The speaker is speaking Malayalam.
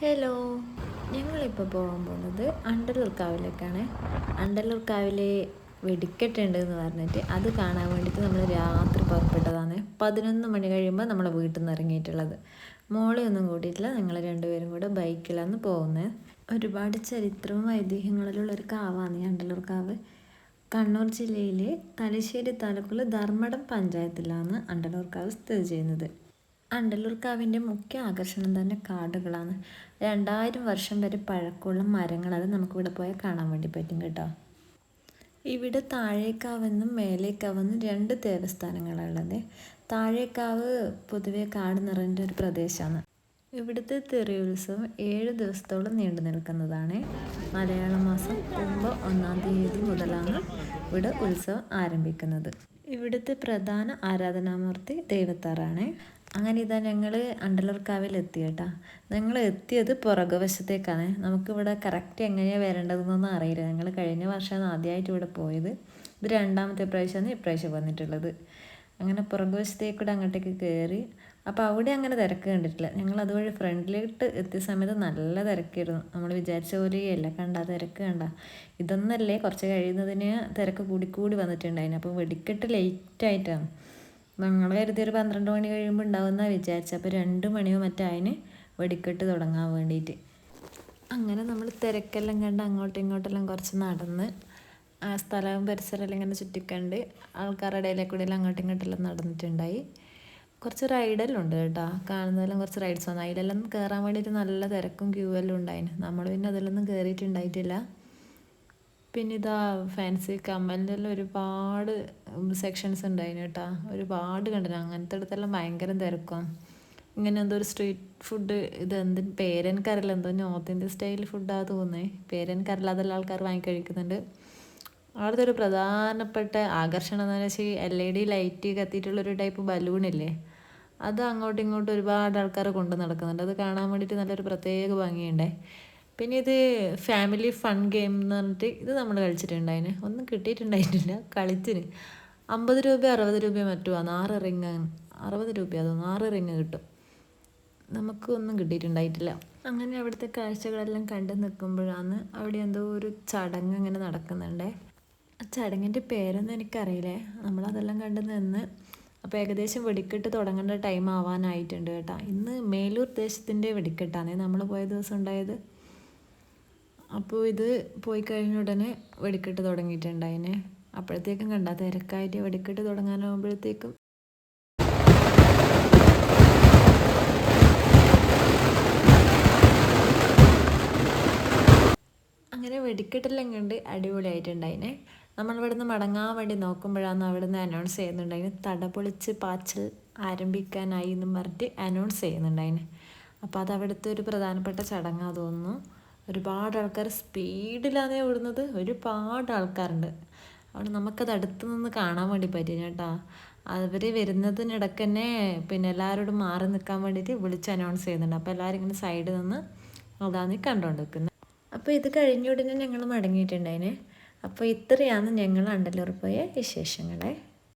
ഹലോ ഞങ്ങളിപ്പോൾ പോകാൻ പോകുന്നത് അണ്ടലൂർ കാവിലേക്കാണ് അണ്ടലൂർ കാവിൽ വെടിക്കെട്ടുണ്ട് എന്ന് പറഞ്ഞിട്ട് അത് കാണാൻ വേണ്ടിയിട്ട് നമ്മൾ രാത്രി പുറപ്പെട്ടതാണ്. പതിനൊന്ന് മണി കഴിയുമ്പോൾ നമ്മളെ വീട്ടിൽ നിന്ന് ഇറങ്ങിയിട്ടുള്ളത്. മോളെ ഒന്നും കൂട്ടിയിട്ടില്ല. ഞങ്ങൾ രണ്ടുപേരും കൂടെ ബൈക്കിലാണ് പോകുന്നത് ഒരുപാട് ചരിത്രവും ഐതിഹ്യങ്ങളിലുള്ള ഒരു കാവാണ് ഈ അണ്ടലൂർ കാവ് കണ്ണൂർ ജില്ലയിലെ തലശ്ശേരി താലൂക്കിൽ ധർമ്മടം പഞ്ചായത്തിലാണ് അണ്ടലൂർ കാവ് സ്ഥിതി ചെയ്യുന്നത്. അണ്ടലൂർ കാവിന്റെ മുഖ്യ ആകർഷണം തന്നെ കാടുകളാണ്. രണ്ടായിരം വർഷം വരെ പഴക്കമുള്ള മരങ്ങൾ മരങ്ങളത് നമുക്കിവിടെ പോയാൽ കാണാൻ വേണ്ടി പറ്റും കേട്ടോ. ഇവിടെ താഴേക്കാവെന്നും മേലേക്കാവെന്നും രണ്ട് ദേവസ്ഥാനങ്ങളുള്ളത് താഴേക്കാവ് പൊതുവെ കാട് നിറഞ്ഞ ഒരു പ്രദേശമാണ്. ഇവിടുത്തെ തെറിയുത്സവം ഏഴ് ദിവസത്തോളം നീണ്ടു നിൽക്കുന്നതാണ്. മലയാള മാസം കുംഭ ഒന്നാം തീയതി മുതലാണ് ഇവിടെ ഉത്സവം ആരംഭിക്കുന്നത്. ഇവിടുത്തെ പ്രധാന ആരാധനാമൂർത്തി ദൈവത്താറാണ്. അങ്ങനെ ഇതാ ഞങ്ങൾ അണ്ടലൂർക്കാവിൽ എത്തി കേട്ടാ ഞങ്ങൾ എത്തിയത് പുറകുവശത്തേക്കാണ്. നമുക്കിവിടെ കറക്റ്റ് എങ്ങനെയാണ് വരേണ്ടതെന്നൊന്നും അറിയില്ല. ഞങ്ങൾ കഴിഞ്ഞ വർഷമാണ് ആദ്യമായിട്ട് ഇവിടെ പോയത്. ഇത് രണ്ടാമത്തെ പ്രാവശ്യമാണ് ഇപ്രാവശ്യം വന്നിട്ടുള്ളത്. അങ്ങനെ പുറകുവശത്തേക്കൂടെ അങ്ങോട്ടേക്ക് കയറി അപ്പോൾ അവിടെ അങ്ങനെ തിരക്ക് കണ്ടിട്ടില്ല. ഞങ്ങൾ അതുവഴി ഫ്രണ്ടിലോട്ട് എത്തിയ സമയത്ത് നല്ല തിരക്കായിരുന്നു. നമ്മൾ വിചാരിച്ച പോലെയല്ല കണ്ട തിരക്ക് കണ്ട. ഇതൊന്നല്ലേ കുറച്ച് കഴിയുന്നതിന് തിരക്ക് കൂടിക്കൂടി വന്നിട്ടുണ്ടായിരുന്നു. അപ്പോൾ വെടിക്കെട്ട് ലേറ്റായിട്ടാണ് ഞങ്ങൾ കരുതി ഒരു പന്ത്രണ്ട് മണി കഴിയുമ്പോൾ ഉണ്ടാവുമെന്നാണ് വിചാരിച്ചത് അപ്പോൾ രണ്ട് മണിയോ മറ്റോ അതിന് വെടിക്കെട്ട് തുടങ്ങാൻ വേണ്ടിയിട്ട് അങ്ങനെ നമ്മൾ തിരക്കെല്ലാം കണ്ട് അങ്ങോട്ടും ഇങ്ങോട്ടെല്ലാം കുറച്ച് നടന്ന് ആ സ്ഥലവും പരിസരമെല്ലാം ഇങ്ങനെ ചുറ്റിക്കണ്ട് ആൾക്കാരുടെ ഇടയിലെ കൂടെ എല്ലാം അങ്ങോട്ടും ഇങ്ങോട്ടെല്ലാം നടന്നിട്ടുണ്ടായി. കുറച്ച് റൈഡെല്ലാം ഉണ്ട് കേട്ടോ. കാണുന്നതെല്ലാം കുറച്ച് റൈഡ്സ് വന്നു. അതിലെല്ലാം കയറാൻ വേണ്ടിയിട്ട് നല്ല തിരക്കും ക്യൂ എല്ലാം ഉണ്ടായിന്. നമ്മൾ പിന്നെ അതിലൊന്നും കയറിയിട്ടുണ്ടായിട്ടില്ല പിന്നെ ഇതാ ഫാൻസി കമ്മലിനെല്ലാം ഒരുപാട് സെക്ഷൻസ് ഉണ്ടായിന് കേട്ടോ. ഒരുപാട് കണ്ടിന്. അങ്ങനത്തെ അടുത്തെല്ലാം ഭയങ്കര തിരക്കും. ഇങ്ങനെ എന്തോ ഒരു സ്ട്രീറ്റ് ഫുഡ് ഇത് എന്തിന് പേരെനിക്കറിയില്ല എന്തോ നോർത്ത് ഇന്ത്യൻ സ്റ്റൈൽ ഫുഡാണ് തോന്നുന്നത് പേരെനിക്കറിയില്ല അതെല്ലാം ആൾക്കാർ വാങ്ങി കഴിക്കുന്നുണ്ട്. അവിടുത്തെ ഒരു പ്രധാനപ്പെട്ട ആകർഷണം എന്ന് വെച്ചാൽ എൽ ഇ ഡി ലൈറ്റ് കത്തിയിട്ടുള്ളൊരു ടൈപ്പ് ബലൂണില്ലേ അത് അങ്ങോട്ടും ഇങ്ങോട്ടും ഒരുപാട് ആൾക്കാർ കൊണ്ട് നടക്കുന്നുണ്ട്. അത് കാണാൻ വേണ്ടിയിട്ട് നല്ലൊരു പ്രത്യേക ഭംഗിയുണ്ടേ. പിന്നെ ഇത് ഫാമിലി ഫൺ ഗെയിം എന്ന് പറഞ്ഞിട്ട് ഇത് നമ്മൾ കളിച്ചിട്ടുണ്ടായിന്. ഒന്നും കിട്ടിയിട്ടുണ്ടായിട്ടില്ല. കളിച്ചിന്. അമ്പത് രൂപ അറുപത് രൂപ മറ്റുമാണ് ആറ് റിങ് അറുപത് രൂപ അതൊന്നും ആറ് റിങ് കിട്ടും. നമുക്ക് ഒന്നും കിട്ടിയിട്ടുണ്ടായിട്ടില്ല. അങ്ങനെ അവിടുത്തെ കാഴ്ചകളെല്ലാം കണ്ടു നിൽക്കുമ്പോഴാണ് അവിടെ എന്തോ ഒരു ചടങ്ങ് ഇങ്ങനെ നടക്കുന്നുണ്ടേ. ആ ചടങ്ങിന്റെ പേരൊന്നും എനിക്കറിയില്ലേ? നമ്മളതെല്ലാം കണ്ടു നിന്ന് അപ്പോൾ ഏകദേശം വെടിക്കെട്ട് തുടങ്ങേണ്ട ടൈം ആവാനായിട്ടുണ്ട് കേട്ടോ. ഇന്ന് മേലൂർ ദേശത്തിന്റെ വെടിക്കെട്ടാണ്. നമ്മൾ പോയ ദിവസം ഉണ്ടായത്. അപ്പോൾ ഇത് പോയി കഴിഞ്ഞ ഉടനെ വെടിക്കെട്ട് തുടങ്ങിയിട്ടുണ്ടായിനെ. അപ്പോഴത്തേക്കും കണ്ട തിരക്കായിട്ട് വെടിക്കെട്ട് തുടങ്ങാനാകുമ്പോഴത്തേക്കും അങ്ങനെ വെടിക്കെട്ടെല്ലാം കണ്ട് അടിപൊളിയായിട്ടുണ്ടായിനെ. നമ്മൾ ഇവിടുന്ന് മടങ്ങാൻ വേണ്ടി നോക്കുമ്പോഴാണ് അവിടുന്ന് അനൗൺസ് ചെയ്യുന്നുണ്ടായിന്. തടപൊളിച്ച് പാച്ചൽ ആരംഭിക്കാനായി എന്നും പറഞ്ഞിട്ട് അനൗൺസ് ചെയ്യുന്നുണ്ടായിന്. അപ്പോൾ അത് അവിടുത്തെ ഒരു പ്രധാനപ്പെട്ട ചടങ്ങാണ് തോന്നുന്നു. ഒരുപാട് ആൾക്കാർ സ്പീഡിലാണ് ഓടുന്നത്. ഒരുപാട് ആൾക്കാരുണ്ട്. അവിടെ നമുക്കത് അടുത്ത് നിന്ന് കാണാൻ വേണ്ടി പറ്റി കേട്ടോ. അവർ വരുന്നതിനിടയ്ക്ക് തന്നെ പിന്നെ എല്ലാവരോടും മാറി നിൽക്കാൻ വേണ്ടിയിട്ട് വിളിച്ച് അനൗൺസ് ചെയ്യുന്നുണ്ട്. അപ്പോൾ എല്ലാവരും ഇങ്ങനെ സൈഡിൽ നിന്ന് അതാണ് കണ്ടുകൊണ്ട് നിൽക്കുന്നത് അപ്പോൾ ഇത് കഴിഞ്ഞ ഉടനെ ഞങ്ങൾ മടങ്ങിയിട്ടുണ്ടായിനെ. അപ്പോൾ ഇത്രയാണ് ഞങ്ങൾ അണ്ടല്ലൂർ പോയ വിശേഷങ്ങളെ.